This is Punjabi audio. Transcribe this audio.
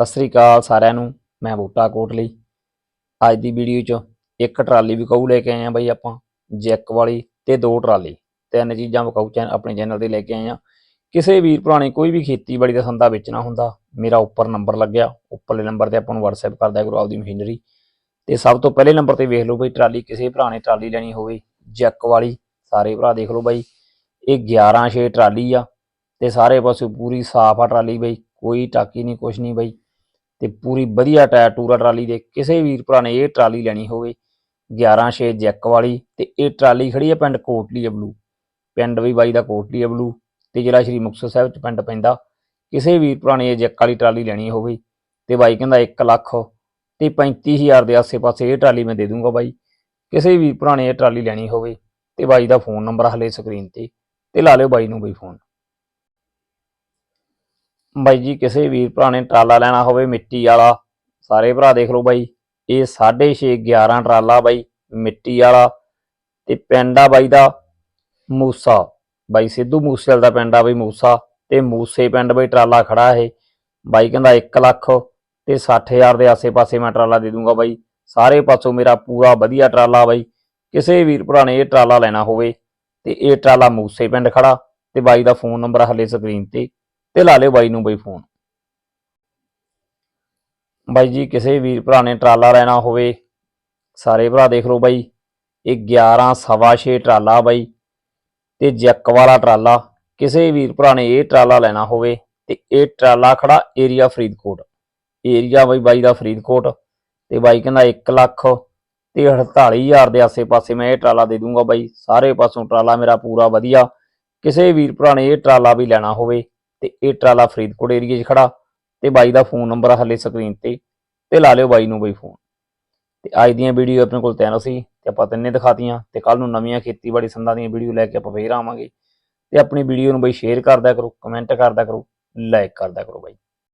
ਸਤਿ ਸ੍ਰੀ ਅਕਾਲ ਸਾਰਿਆਂ ਨੂੰ, ਮੈਂ ਬੂਟਾ ਕੋਟਲੀ ਅੱਜ ਦੀ ਵੀਡੀਓ 'ਚ ਇੱਕ ਟਰਾਲੀ ਵਿਕਾਊ ਲੈ ਕੇ ਆਏ ਆ ਬਈ ਆਪਾਂ ਜੈਕ ਵਾਲੀ ਤੇ ਦੋ ਟਰਾਲੀ, ਤਿੰਨ ਚੀਜ਼ਾਂ ਵਿਕਾਊ ਚੈਨ, ਆਪਣੇ ਚੈਨਲ ਤੇ ਲੈ ਕੇ ਆਏ ਆ। ਕਿਸੇ ਵੀਰ ਭਰਾ ਨੇ ਕੋਈ ਵੀ ਖੇਤੀਬਾੜੀ ਦਾ ਸੰਦਾ ਵੇਚਣਾ ਹੁੰਦਾ, ਮੇਰਾ ਉੱਪਰ ਨੰਬਰ ਲੱਗਿਆ, ਉੱਪਰਲੇ ਨੰਬਰ ਤੇ ਆਪਾਂ ਨੂੰ WhatsApp ਕਰਦਾ ਗੁਰੂ ਆਪਦੀ ਮਸ਼ੀਨਰੀ। ਤੇ ਸਭ ਤੋਂ ਪਹਿਲੇ ਨੰਬਰ ਤੇ ਵੇਖ ਲਓ ਬਈ ਟਰਾਲੀ, ਕਿਸੇ ਭਰਾ ਨੇ ਟਰਾਲੀ ਲੈਣੀ ਹੋਵੇ ਜੈਕ ਵਾਲੀ, ਸਾਰੇ ਭਰਾ ਦੇਖ ਲਓ ਬਾਈ, ਇਹ 11 ਛੇ ਟਰਾਲੀ ਆ, ਤੇ ਸਾਰੇ ਪਾਸੇ ਪੂਰੀ ਸਾਫ਼ ਆ ਟਰਾਲੀ ਬਈ, ਕੋਈ ਟਾਕੀ ਨਹੀਂ, ਕੁਛ ਨਹੀਂ ਬਈ। ਤੇ ਪੂਰੀ ਵਧੀਆ ਟਾਇਰ ਟੂਰਾ ਟਰਾਲੀ ਦੇ ਕਿਸੇ ਵੀਰ ਭਰਾ ਨੇ ਇਹ ਟਰਾਲੀ ਲੈਣੀ ਹੋਵੇ 11 ਛੇ ਜੈਕ ਵਾਲੀ ਤੇ ਇਹ ਟਰਾਲੀ ਖੜੀ ਹੈ ਪਿੰਡ ਕੋਟਲੀ ਅਬਲੂ, ਪਿੰਡ ਵੀ ਬਾਈ ਦਾ ਕੋਟਲੀ ਅਬਲੂ ਤੇ ਜ਼ਿਲ੍ਹਾ ਸ਼੍ਰੀ ਮੁਕਤਸਰ ਸਾਹਿਬ ਚ ਪਿੰਡ ਪੈਂਦਾ, ਕਿਸੇ ਵੀਰ ਭਰਾ ਨੇ ਇਹ ਜੈਕ ਵਾਲੀ ਟਰਾਲੀ ਲੈਣੀ ਹੋਵੇ ਤੇ ਬਾਈ ਕਹਿੰਦਾ 1 ਲੱਖ ਤੇ 35000 ਦੇ ਆਸੇ-ਪਾਸੇ ਇਹ ਟਰਾਲੀ ਮੈਂ ਦੇ ਦੂੰਗਾ ਬਾਈ, ਕਿਸੇ ਵੀਰ ਭਰਾ ਨੇ ਇਹ ਟਰਾਲੀ ਲੈਣੀ ਹੋਵੇ ਤੇ ਬਾਈ ਦਾ ਫੋਨ ਨੰਬਰ ਹਲੇ ਸਕਰੀਨ ਤੇ ਤੇ ਲਾ ਲਿਓ ਬਾਈ ਨੂੰ ਬਈ ਫੋਨ। ਬਾਈ ਜੀ, ਕਿਸੇ ਵੀਰ ਭਰਾ ਨੇ ਟਰਾਲਾ ਲੈਣਾ ਹੋਵੇ, ਮਿੱਟੀ ਵਾਲਾ, ਸਾਰੇ ਭਰਾ ਦੇਖ ਲਓ ਬਾਈ। ਇਹ 6.5 11 ਟਰਾਲਾ ਬਾਈ, ਮਿੱਟੀ ਵਾਲਾ ਤੇ ਪਿੰਡ ਆ ਬਾਈ ਦਾ ਮੂਸਾ। ਬਾਈ ਸਿੱਧੂ ਮੂਸੇਵਾਲ ਦਾ ਪਿੰਡ ਆ ਬਾਈ ਮੂਸਾ ਤੇ ਮੂਸੇ ਪਿੰਡ ਬਾਈ ਟਰਾਲਾ ਖੜਾ ਇਹ। ਬਾਈ ਕਹਿੰਦਾ 1 ਲੱਖ ਤੇ 60000 ਦੇ ਆਸੇ-ਪਾਸੇ ਮੈਂ ਟਰਾਲਾ ਦੇ ਦੂੰਗਾ ਬਾਈ। ਸਾਰੇ ਪਾਸੋਂ ਮੇਰਾ ਪੂਰਾ ਵਧੀਆ ਟਰਾਲਾ ਬਾਈ। ਕਿਸੇ ਵੀਰ ਭਰਾ ਨੇ ਇਹ ਟਰਾਲਾ ਲੈਣਾ ਹੋਵੇ ਤੇ ਇਹ ਟਰਾਲਾ ਮੂਸੇ ਪਿੰਡ ਖੜਾ ਤੇ ਬਾਈ ਦਾ ਫੋਨ ਨੰਬਰ ਹਲੇ ਸਕਰੀਨ ਤੇ। ਤੇ ਲਾ ਲਿਓ ਬਾਈ ਨੂੰ ਬਈ ਫੋਨ। ਬਾਈ ਜੀ, ਕਿਸੇ ਵੀਰ ਭਰਾ ਨੇ ਟਰਾਲਾ ਲੈਣਾ ਹੋਵੇ, ਸਾਰੇ ਭਰਾ ਦੇਖ ਲਓ ਬਾਈ। ਇਹ 11 ਸਵਾ ਛੇ ਟਰਾਲਾ ਬਾਈ, ਤੇ ਜੈਕ ਵਾਲਾ ਟਰਾਲਾ, ਕਿਸੇ ਵੀਰ ਭਰਾ ਨੇ ਇਹ ਟਰਾਲਾ ਲੈਣਾ ਹੋਵੇ, ਤੇ ਇਹ ਟਰਾਲਾ ਖੜਾ ਏਰੀਆ ਫਰੀਦਕੋਟ। ਏਰੀਆ ਬਾਈ ਬਾਈ ਦਾ ਫਰੀਦਕੋਟ, ਤੇ ਬਾਈ ਕਹਿੰਦਾ 1 ਲੱਖ ਤੇ 48000 ਦੇ ਆਸੇ-ਪਾਸੇ ਮੈਂ ਇਹ ਟਰਾਲਾ ਦੇ ਦੂੰਗਾ ਬਾਈ। ਸਾਰੇ ਪਾਸੋਂ ਟਰਾਲਾ ਮੇਰਾ ਪੂਰਾ ਵਧੀਆ। ਕਿਸੇ ਵੀਰ ਭਰਾ ਨੇ ਇਹ ਟਰਾਲਾ ਵੀ ਲੈਣਾ ਹੋਵੇ ਤੇ ਇਹ ਟਰਾਲਾ ਫਰੀਦਕੋਟ ਏਰੀਆ 'ਚ ਖੜਾ ਤੇ ਬਾਈ ਦਾ ਫੋਨ ਨੰਬਰ ਹਲੇ ਸਕਰੀਨ ਤੇ ਤੇ ਲਾ ਲਿਓ ਬਾਈ ਨੂੰ ਬਈ ਫੋਨ ਤੇ ਅੱਜ ਦੀਆਂ ਵੀਡੀਓ ਆਪਣੇ ਕੋਲ ਤਿੰਨ ਸੀ ਤੇ ਆਪਾਂ ਤਿੰਨੇ ਦਿਖਾਤੀਆਂ ਤੇ ਕੱਲ ਨੂੰ ਨਵੀਆਂ ਖੇਤੀਬਾੜੀ ਸੰਦਾਂ ਦੀਆਂ ਵੀਡੀਓ ਲੈ ਕੇ ਆਪਾਂ ਫੇਰ ਆਵਾਂਗੇ। ਤੇ ਆਪਣੀ ਵੀਡੀਓ ਨੂੰ ਬਈ ਸ਼ੇਅਰ ਕਰਦਾ ਕਰੋ ਕਮੈਂਟ ਕਰਦਾ ਕਰੋ ਲਾਈਕ ਕਰਦਾ ਕਰੋ ਬਾਈ।